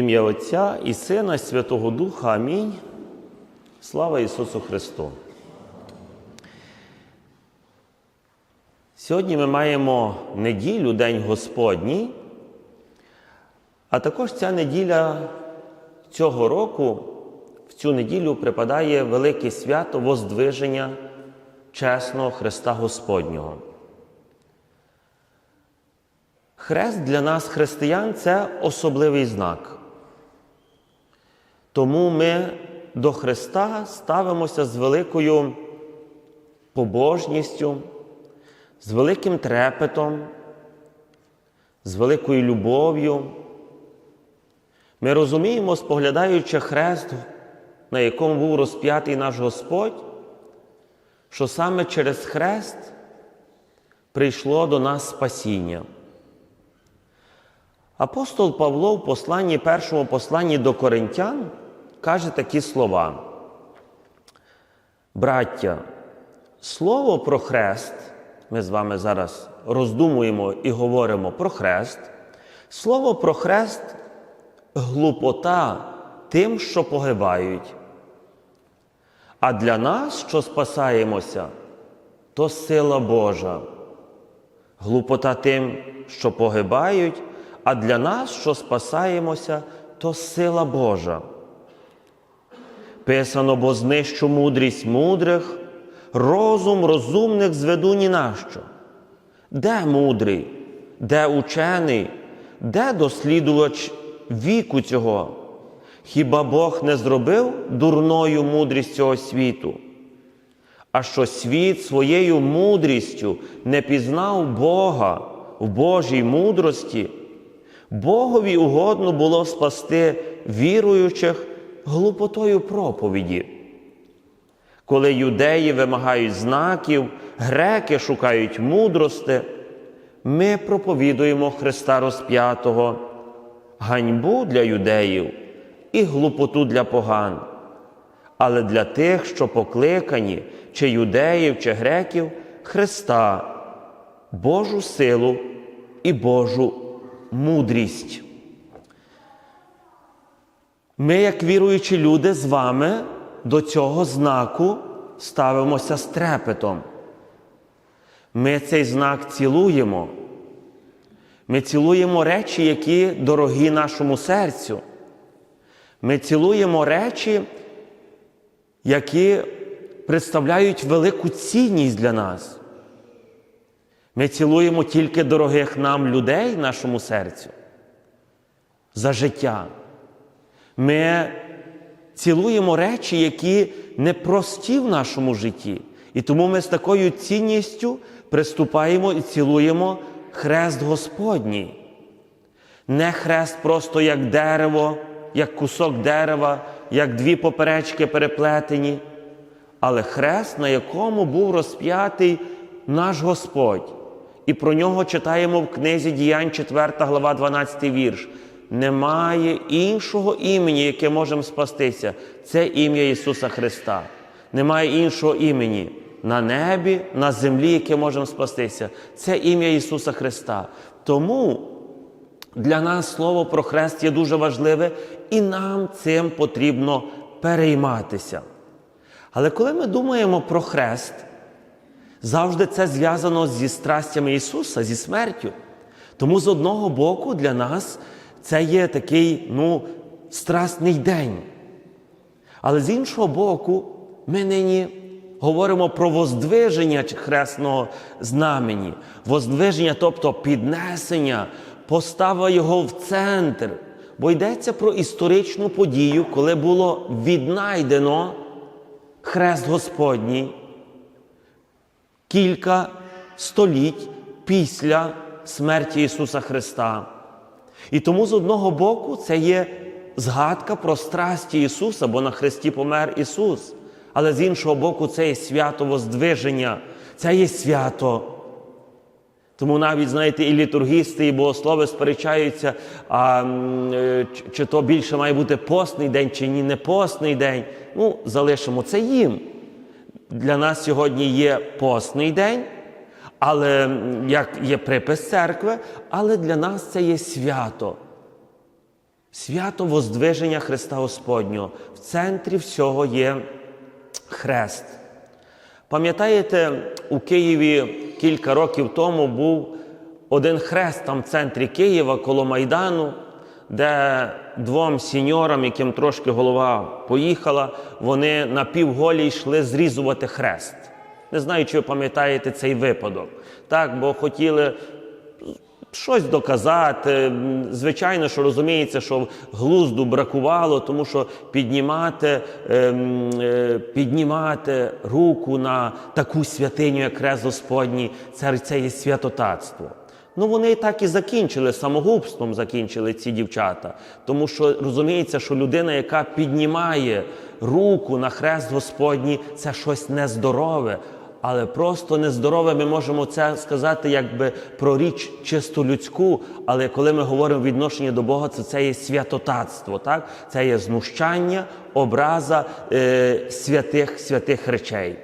Ім'я Отця і Сина, і Святого Духа. Амінь. Слава Ісусу Христу. Сьогодні ми маємо неділю, День Господній, а також ця неділя цього року, в цю неділю припадає велике свято Воздвиження чесного Христа Господнього. Хрест для нас, християн, це особливий знак. Тому ми до Христа ставимося з великою побожністю, з великим трепетом, з великою любов'ю. Ми розуміємо, споглядаючи хрест, на якому був розп'ятий наш Господь, що саме через хрест прийшло до нас спасіння. Апостол Павло в посланні, першому посланні до Коринтян каже такі слова. Браття, слово про хрест, ми з вами зараз роздумуємо і говоримо про хрест. Слово про хрест глупота тим, що погибають. А для нас, що спасаємося, то сила Божа. Глупота тим, що погибають, а для нас, що спасаємося, то сила Божа. Писано, бо знищу мудрість мудрих, розум розумних зведу ні на. Де мудрий, де учений, де дослідувач віку цього? Хіба Бог не зробив дурною мудрість цього світу? А що світ своєю мудрістю не пізнав Бога в Божій мудрості, Богові угодно було спасти віруючих глупотою проповіді. Коли юдеї вимагають знаків, греки шукають мудрости, ми проповідуємо Христа розп'ятого, ганьбу для юдеїв і глупоту для поган. Але для тих, що покликані, чи юдеїв, чи греків, Христа, Божу силу і Божу мудрість. Ми, як віруючі люди, з вами до цього знаку ставимося з трепетом. Ми цей знак цілуємо. Ми цілуємо речі, які дорогі нашому серцю. Ми цілуємо речі, які представляють велику цінність для нас. Ми цілуємо тільки дорогих нам людей нашому серцю за життя. Ми цілуємо речі, які непрості в нашому житті. І тому ми з такою цінністю приступаємо і цілуємо хрест Господній. Не хрест просто як дерево, як кусок дерева, як дві поперечки переплетені, але хрест, на якому був розп'ятий наш Господь. І про нього читаємо в книзі Діянь 4 глава, 12 вірш. Немає іншого імені, яке можемо спастися. Це ім'я Ісуса Христа. Немає іншого імені на небі, на землі, яке можемо спастися. Це ім'я Ісуса Христа. Тому для нас Слово про хрест є дуже важливе, і нам цим потрібно перейматися. Але коли ми думаємо про хрест, завжди це зв'язано зі страстями Ісуса, зі смертю. Тому з одного боку для нас це є такий ну, страстний день. Але з іншого боку, ми нині говоримо про воздвиження хресного знамені, воздвиження, тобто піднесення, постава його в центр. Бо йдеться про історичну подію, коли було віднайдено хрест Господній кілька століть після смерті Ісуса Христа. І тому з одного боку це є згадка про страсті Ісуса, бо на Христі помер Ісус. Але з іншого боку, це є свято Воздвиження, це є свято. Тому навіть, знаєте, і літургісти, і богослови сперечаються, а, чи то більше має бути постний день, чи ні не постний день. Ну, залишимо це їм. Для нас сьогодні є постний день, але як є припис церкви, але для нас це є свято. Свято Воздвиження Христа Господнього. В центрі всього є хрест. Пам'ятаєте, у Києві кілька років тому був один хрест там в центрі Києва коло Майдану, де двом сіньорам, яким трошки голова поїхала, вони напівголі йшли зрізувати хрест. Не знаю, чи ви пам'ятаєте цей випадок. Так, бо хотіли щось доказати. Звичайно, що розуміється, що глузду бракувало, тому що піднімати, ем, е, піднімати руку на таку святиню, як Хрест Господній, це, це є святотатство. Ну, вони і так і закінчили, самогубством закінчили ці дівчата. Тому що розуміється, що людина, яка піднімає руку на хрест Господній, це щось нездорове. Але просто нездорове ми можемо це сказати якби про річ чисто людську. Але коли ми говоримо відношення до Бога, то це є святотатство, так? Це є знущання, образа е, святих святих речей.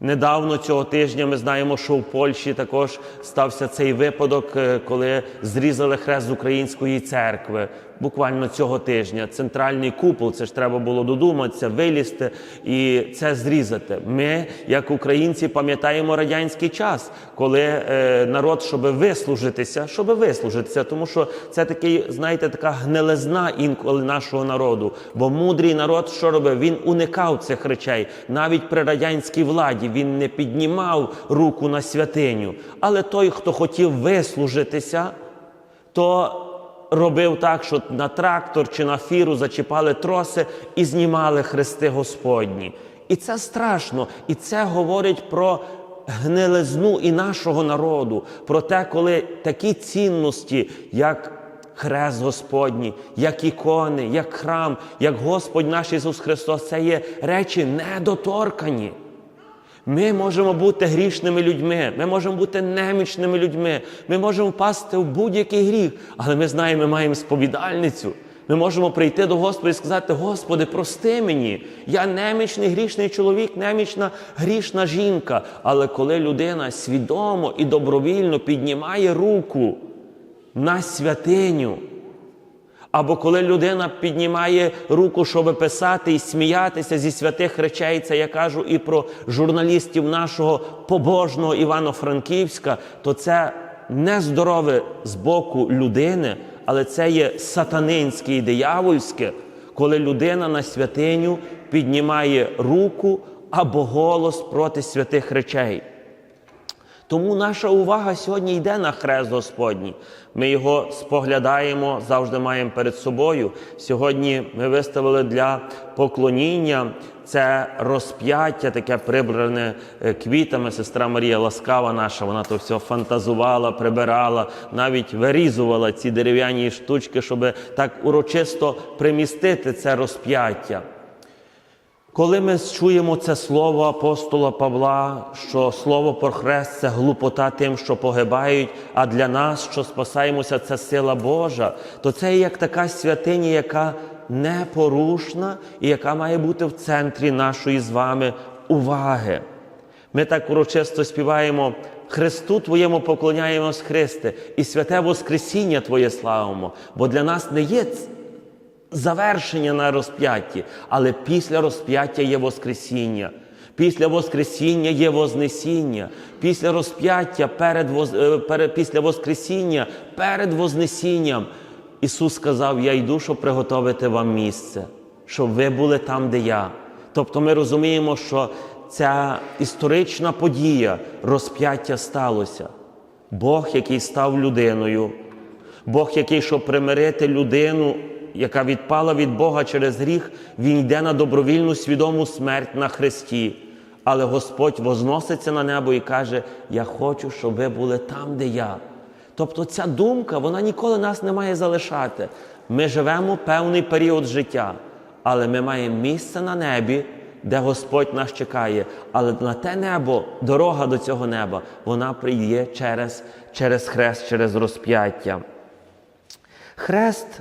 Недавно цього тижня ми знаємо, що в Польщі також стався цей випадок, е, коли зрізали хрест з української церкви. Буквально цього тижня. Центральний купол, це ж треба було додуматися, вилізти і це зрізати. Ми, як українці, пам'ятаємо радянський час, коли е, народ, щоб вислужитися, щоб вислужитися, тому що це такий, знаєте, така гнилизна інколи нашого народу. Бо мудрий народ, що робив? Він уникав цих речей. Навіть при радянській владі він не піднімав руку на святиню. Але той, хто хотів вислужитися, то робив так, що на трактор чи на фіру зачіпали троси і знімали хрести Господні. І це страшно. І це говорить про гнилизну і нашого народу, про те, коли такі цінності, як Хрест Господній, як ікони, як храм, як Господь наш Ісус Христос, це є речі недоторкані. Ми можемо бути грішними людьми, ми можемо бути немічними людьми, ми можемо впасти в будь-який гріх, але ми знаємо, ми маємо сповідальницю. Ми можемо прийти до Господа і сказати: Господи, прости мені, я немічний грішний чоловік, немічна грішна жінка. Але коли людина свідомо і добровільно піднімає руку на святиню, або коли людина піднімає руку, щоб писати і сміятися зі святих речей, це я кажу і про журналістів нашого побожного Івано-Франківська, то це нездорове з боку людини, але це є сатанинське і диявольське, коли людина на святиню піднімає руку або голос проти святих речей. Тому наша увага сьогодні йде на хрест Господній. Ми його споглядаємо, завжди маємо перед собою. Сьогодні ми виставили для поклоніння це розп'яття, таке прибране е, квітами. Сестра Марія Ласкава наша, вона то все фантазувала, прибирала, навіть вирізувала ці дерев'яні штучки, щоб так урочисто примістити це розп'яття. Коли ми чуємо це слово апостола Павла, що слово про хрест це глупота тим, що погибають, а для нас, що спасаємося, це сила Божа, то це як така святиня, яка непорушна і яка має бути в центрі нашої з вами уваги. Ми так урочисто співаємо Христу Твоєму поклоняємось, Христе, і святе Воскресіння Твоє славимо, бо для нас не є завершення на розп'ятті, але після розп'яття є Воскресіння. Після Воскресіння є Вознесіння. Після розп'яття перед, е, перед, після Воскресіння, перед Вознесінням. Ісус сказав: Я йду, щоб приготовити вам місце, щоб ви були там, де я. Тобто ми розуміємо, що ця історична подія розп'яття сталося. Бог, який став людиною, Бог, який, щоб примирити людину, яка відпала від Бога через гріх, Він йде на добровільну свідому смерть на Христі. Але Господь возноситься на небо і каже: Я хочу, щоб ви були там, де я. Тобто ця думка, вона ніколи нас не має залишати. Ми живемо певний період життя, але ми маємо місце на небі, де Господь нас чекає. Але на те небо, дорога до цього неба, вона прийде через, через хрест, через розп'яття. Хрест,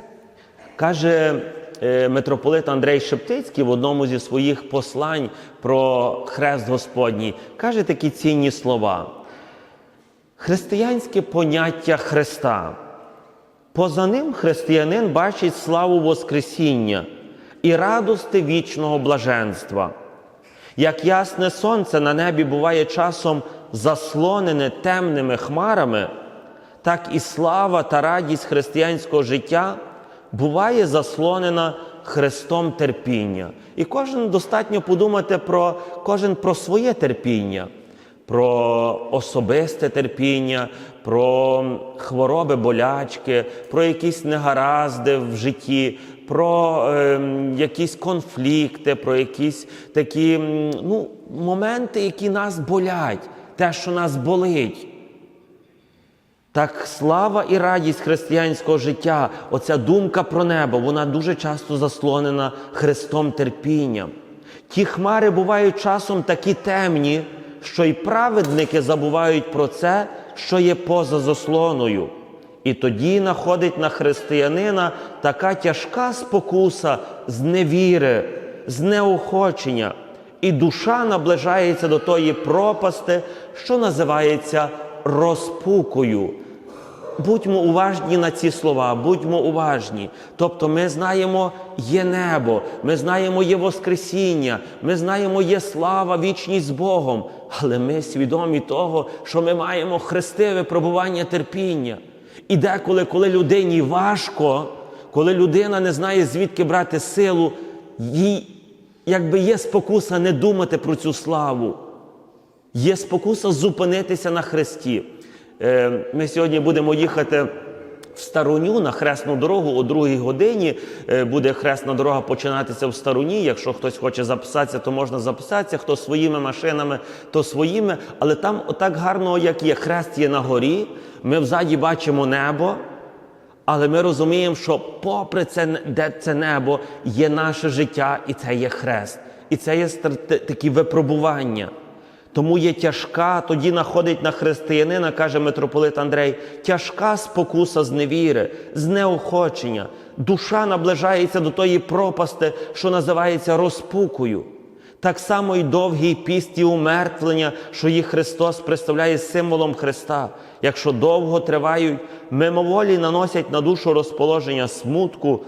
каже е, митрополит Андрей Шептицький в одному зі своїх послань про хрест Господній, каже такі цінні слова. Християнське поняття Христа Поза ним християнин бачить славу Воскресіння і радости вічного блаженства. Як ясне сонце на небі буває часом заслонене темними хмарами, так і слава та радість християнського життя буває заслонена Христом терпіння. І кожен достатньо подумати про кожен про своє терпіння, про особисте терпіння, про хвороби, болячки, про якісь негаразди в житті, про е, якісь конфлікти, про якісь такі ну, моменти, які нас болять, те, що нас болить. Так слава і радість християнського життя, оця думка про небо, вона дуже часто заслонена Христом терпінням. Ті хмари бувають часом такі темні, що й праведники забувають про це, що є поза заслоною. І тоді находить на християнина така тяжка спокуса з невіри, з неохочення, і душа наближається до тої пропасти, що називається розпукою. Будьмо уважні на ці слова, будьмо уважні. Тобто ми знаємо, є небо, ми знаємо, є Воскресіння, ми знаємо, є слава, вічність з Богом, але ми свідомі того, що ми маємо хрестиве пробування терпіння. І деколи, коли людині важко, коли людина не знає, звідки брати силу, їй якби є спокуса не думати про цю славу. Є спокуса зупинитися на хресті. Е, Ми сьогодні будемо їхати в Старуню на хресну дорогу о другій годині. Е, Буде хресна дорога починатися в Старуні. Якщо хтось хоче записатися, то можна записатися. Хто своїми машинами, то своїми. Але там отак гарно, як є. Хрест є на горі. Ми взаді бачимо небо. Але ми розуміємо, що попри це, де це небо, є наше життя, і це є хрест. І це є такі випробування. Тому є тяжка, тоді находить на християнина, каже митрополит Андрей, тяжка спокуса з невіри, з неохочення. Душа наближається до тої пропасти, що називається розпукою. Так само і довгий піст і умертвлення, що їх Христос представляє символом Христа. Якщо довго тривають, мимоволі наносять на душу розположення смутку,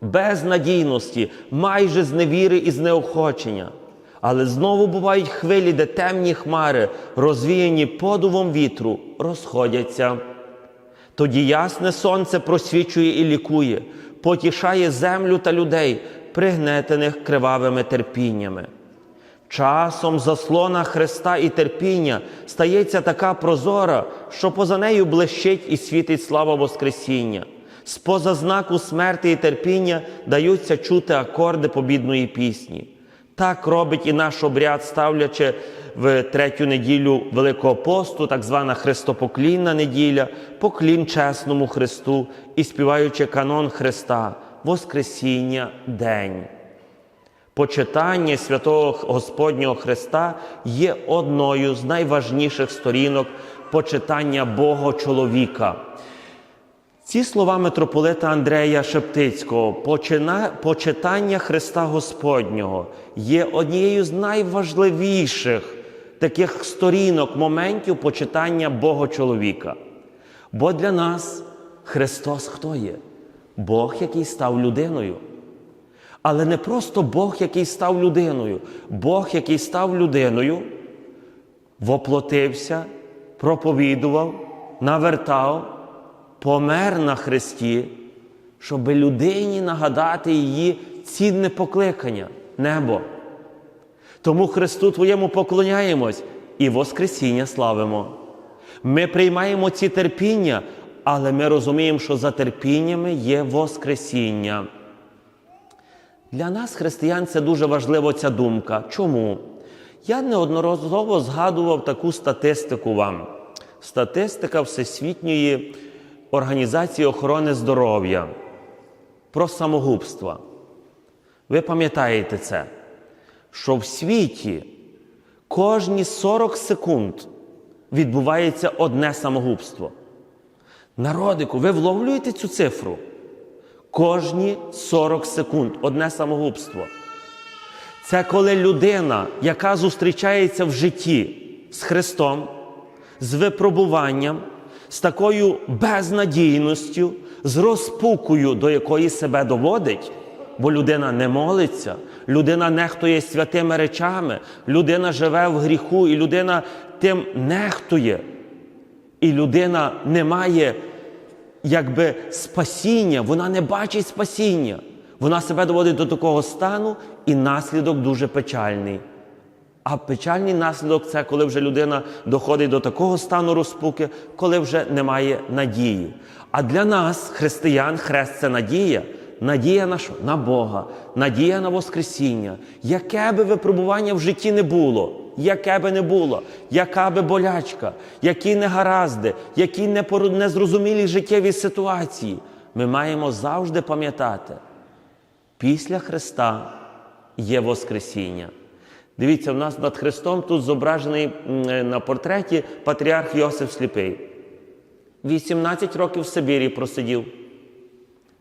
безнадійності, майже з невіри і з неохочення. Але знову бувають хвилі, де темні хмари, розвіяні подувом вітру, розходяться. Тоді ясне сонце просвічує і лікує, потішає землю та людей, пригнетених кривавими терпіннями. Часом заслона Христа і терпіння стається така прозора, що поза нею блищить і світить слава Воскресіння. З-поза знаку смерти і терпіння даються чути акорди побідної пісні. Так робить і наш обряд, ставлячи в третю неділю Великого посту, так звана Христопоклінна неділя, поклін чесному Христу і співаючи канон Христа, Воскресіння День. Почитання святого Господнього Христа є одною з найважніших сторінок почитання Бога чоловіка. Ці слова митрополита Андрея Шептицького, почитання Христа Господнього є однією з найважливіших таких сторінок, моментів почитання Бога чоловіка. Бо для нас Христос хто є? Бог, який став людиною. Але не просто Бог, який став людиною. Бог, який став людиною, воплотився, проповідував, навертав, помер на Христі, щоб людині нагадати її цінне покликання небо. Тому Христу Твоєму поклоняємось і Воскресіння славимо. Ми приймаємо ці терпіння, але ми розуміємо, що за терпіннями є Воскресіння. Для нас, християн, це дуже важлива ця думка. Чому? Я неодноразово згадував таку статистику вам. Статистика Всесвітньої організації охорони здоров'я про самогубства. Ви пам'ятаєте це, що в світі кожні 40 секунд відбувається одне самогубство. Народику, ви вловлюєте цю цифру? Кожні 40 секунд одне самогубство. Це коли людина, яка зустрічається в житті з Христом, з випробуванням, з такою безнадійністю, з розпукою, до якої себе доводить, бо людина не молиться, людина нехтує святими речами, людина живе в гріху, і людина тим нехтує. І людина не має якби спасіння, вона не бачить спасіння. Вона себе доводить до такого стану, і наслідок дуже печальний. А печальний наслідок це коли вже людина доходить до такого стану розпуки, коли вже немає надії. А для нас, християн, хрест це надія. Надія на що? На Бога, надія на Воскресіння. Яке би випробування в житті не було, яке би не було, яка би болячка, які негаразди, які незрозумілі життєві ситуації, ми маємо завжди пам'ятати, після Христа є Воскресіння. Дивіться, у нас над Христом тут зображений е, на портреті патріарх Йосиф Сліпий. 18 років в Сибірі просидів.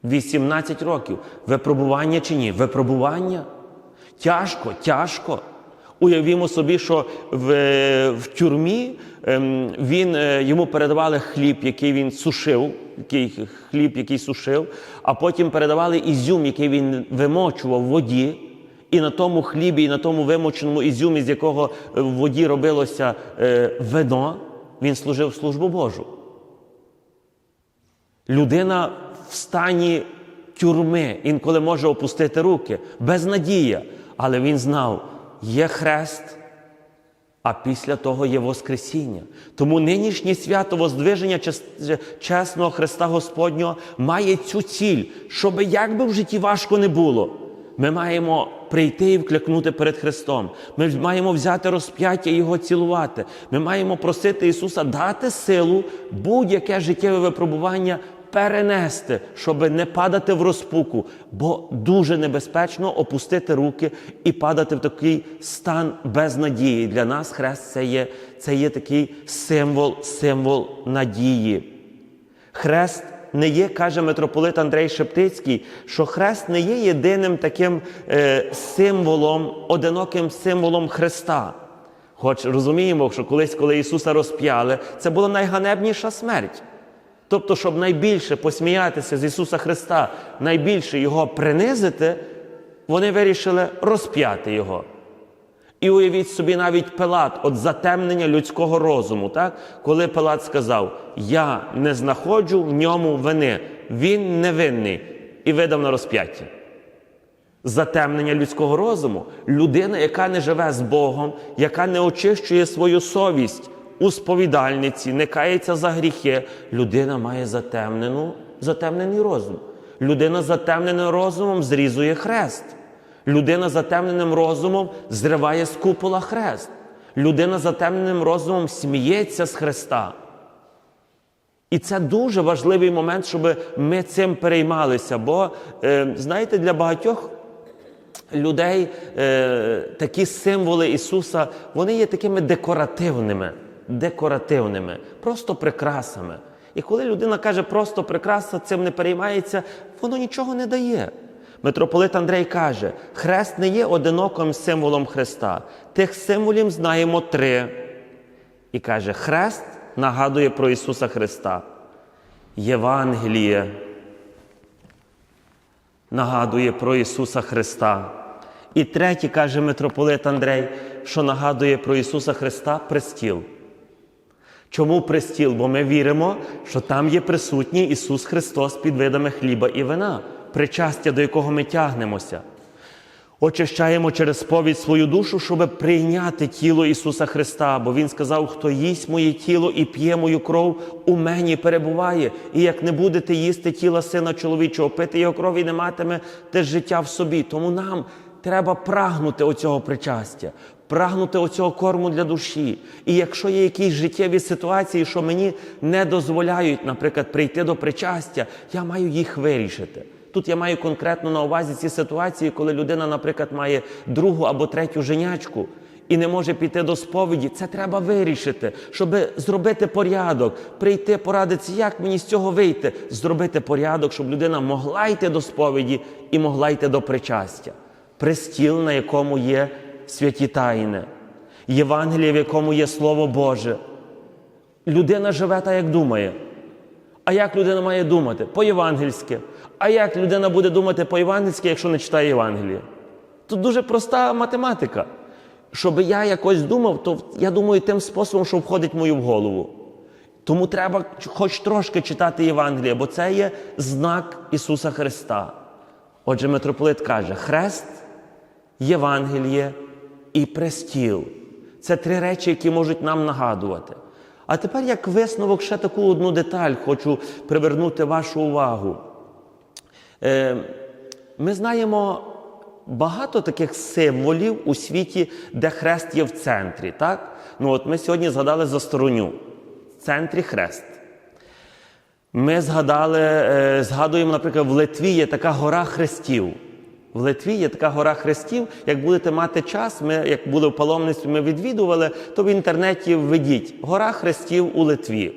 18 років. Випробування чи ні? Випробування. Тяжко, тяжко. Уявімо собі, що в, в тюрмі ем, він, е, йому передавали хліб, який він сушив, який хліб, який сушив, а потім передавали ізюм, який він вимочував в воді. І на тому хлібі, і на тому вимоченому ізюмі, з якого е, в воді робилося е, вино, він служив службу Божу. Людина в стані тюрми інколи може опустити руки, безнадія. Але він знав, є хрест, а після того є Воскресіння. Тому нинішнє свято Воздвиження чесного Христа Господнього має цю ціль, щоб як би в житті важко не було, ми маємо прийти і вкликнути перед Христом. Ми маємо взяти розп'яття і його цілувати. Ми маємо просити Ісуса дати силу будь-яке життєве випробування перенести, щоб не падати в розпуку, бо дуже небезпечно опустити руки і падати в такий стан безнадії. Для нас хрест це є, це є такий символ, символ надії. Хрест не є, каже митрополит Андрей Шептицький, що хрест не є єдиним таким е, символом, одиноким символом Христа. Хоч розуміємо, що колись, коли Ісуса розп'яли, це була найганебніша смерть. Тобто, щоб найбільше посміятися з Ісуса Христа, найбільше Його принизити, вони вирішили розп'яти Його. І уявіть собі навіть Пилат, от затемнення людського розуму, так? коли Пилат сказав: Я не знаходжу в ньому вини, він невинний, і видав на розп'яття. Затемнення людського розуму. Людина, яка не живе з Богом, яка не очищує свою совість у сповідальниці, не кається за гріхи, людина має затемнену, затемнений розум. Людина з затемненим розумом зрізує хрест. Людина затемненим розумом зриває з купола хрест. Людина затемненим розумом сміється з Христа. І це дуже важливий момент, щоб ми цим переймалися. Бо, е, знаєте, для багатьох людей е, такі символи Ісуса, вони є такими декоративними, декоративними, просто прикрасами. І коли людина каже просто прикраса, цим не переймається, воно нічого не дає. Митрополит Андрей каже: хрест не є одиноким символом Христа. Тих символів знаємо три. І каже, хрест нагадує про Ісуса Христа. Євангеліє нагадує про Ісуса Христа. І третє, каже митрополит Андрей, що нагадує про Ісуса Христа престіл. Чому престіл? Бо ми віримо, що там є присутній Ісус Христос під видами хліба і вина, причастя, до якого ми тягнемося. Очищаємо через сповідь свою душу, щоб прийняти тіло Ісуса Христа, бо Він сказав, хто їсть моє тіло і п'є мою кров, у мені перебуває. І як не будете їсти тіла Сина чоловічого, пити його кров і не матиме теж життя в собі. Тому нам треба прагнути оцього причастя, прагнути оцього корму для душі. І якщо є якісь життєві ситуації, що мені не дозволяють, наприклад, прийти до причастя, я маю їх вирішити. Тут я маю конкретно на увазі ці ситуації, коли людина, наприклад, має другу або третю женячку і не може піти до сповіді. Це треба вирішити, щоб зробити порядок, прийти, порадитися, як мені з цього вийти, зробити порядок, щоб людина могла йти до сповіді і могла йти до причастя. Престіл, на якому є святі тайни, Євангеліє, в якому є Слово Боже. Людина живе так, як думає. А як людина має думати? По-євангельськи. А як людина буде думати по-євангельськи, якщо не читає Євангеліє? Тут дуже проста математика. Щоб я якось думав, то я думаю тим способом, що входить мою в голову. Тому треба хоч трошки читати Євангеліє, бо це є знак Ісуса Христа. Отже, митрополит каже: Хрест, Євангеліє і престіл. Це три речі, які можуть нам нагадувати. А тепер, як висновок, ще таку одну деталь хочу привернути вашу увагу. Е, Ми знаємо багато таких символів у світі, де хрест є в центрі. Так? Ну, от Ми сьогодні згадали за стороню. В центрі хрест. Ми згадали, е, згадуємо, наприклад, в Литві є така гора хрестів. В Литві є така гора хрестів. Як будете мати час, ми, як були в паломництві, ми відвідували, то в інтернеті введіть гора хрестів у Литві,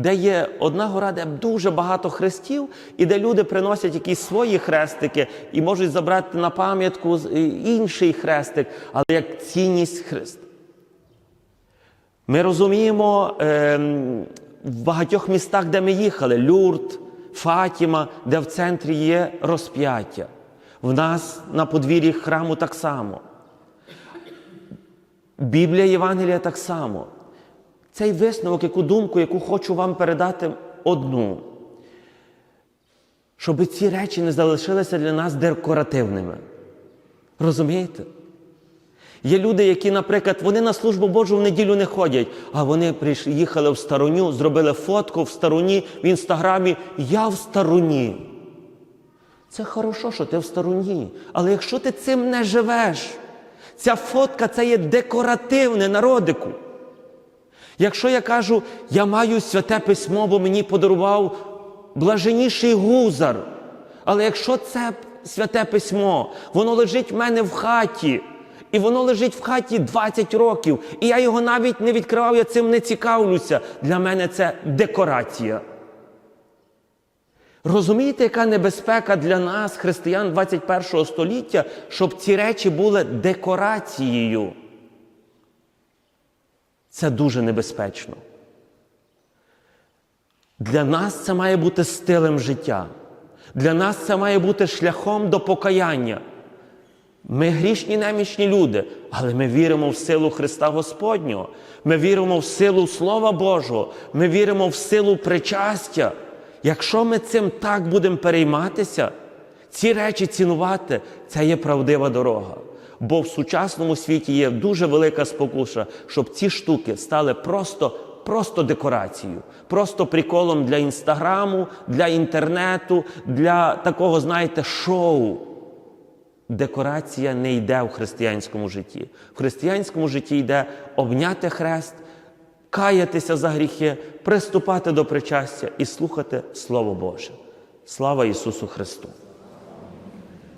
де є одна гора, де дуже багато хрестів, і де люди приносять якісь свої хрестики і можуть забрати на пам'ятку інший хрестик, але як цінність хрест. Ми розуміємо ем, в багатьох містах, де ми їхали: Люрт, Фатіма, де в центрі є розп'яття. В нас на подвір'ї храму так само. Біблія Євангелія так само. Цей висновок, яку думку, яку хочу вам передати одну. Щоб ці речі не залишилися для нас декоративними. Розумієте? Є люди, які, наприклад, вони на службу Божу в неділю не ходять, а вони їхали в староню, зробили фотку в староні, в інстаграмі Я в староні. Це хорошо, що ти в стороні. Але якщо ти цим не живеш, ця фотка це є декоративне народику. Якщо я кажу, я маю святе письмо, бо мені подарував блаженніший гузар. Але якщо це святе письмо, воно лежить в мене в хаті, і воно лежить в хаті 20 років, і я його навіть не відкривав, я цим не цікавлюся. Для мене це декорація. Розумієте, яка небезпека для нас, християн 21 століття, щоб ці речі були декорацією? Це дуже небезпечно. Для нас це має бути стилем життя. Для нас це має бути шляхом до покаяння. Ми грішні немічні люди, але ми віримо в силу Христа Господнього. Ми віримо в силу Слова Божого. Ми віримо в силу причастя. Якщо ми цим так будемо перейматися, ці речі цінувати, це є правдива дорога. Бо в сучасному світі є дуже велика спокуша, щоб ці штуки стали просто, просто декорацією, просто приколом для інстаграму, для інтернету, для такого, знаєте, шоу. Декорація не йде в християнському житті. В християнському житті йде обняти хрест, каятися за гріхи, приступати до причастя і слухати Слово Боже. Слава Ісусу Христу!